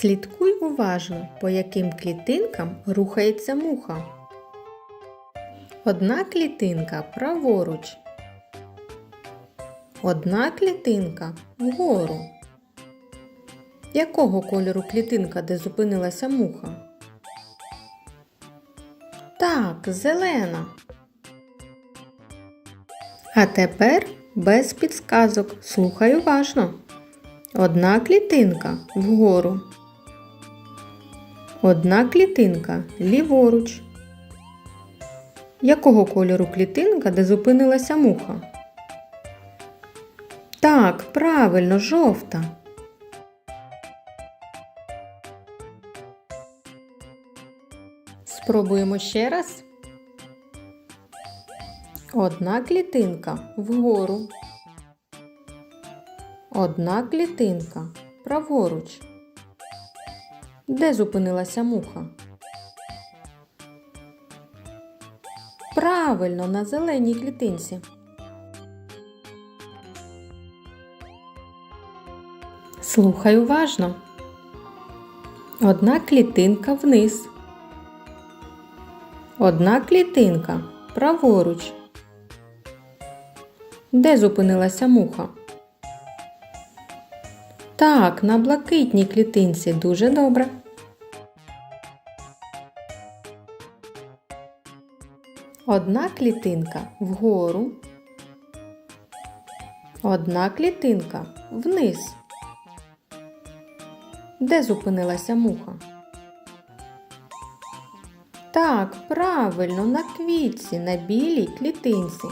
Слідкуй уважно, по яким клітинкам рухається муха. Одна клітинка праворуч. Одна клітинка вгору. Якого кольору клітинка, де зупинилася муха? Так, зелена. А тепер без підсказок. Слухай уважно. Одна клітинка вгору. Одна клітинка ліворуч. Якого кольору клітинка, де зупинилася муха? Так, правильно, жовта. Спробуємо ще раз. Одна клітинка вгору. Одна клітинка праворуч. Де зупинилася муха? Правильно, на зеленій клітинці. Слухай уважно. Одна клітинка вниз. Одна клітинка праворуч. Де зупинилася муха? Так, на блакитній клітинці дуже добре. Одна клітинка вгору. Одна клітинка вниз. Де зупинилася муха? Так, правильно, на квітці, на білій клітинці.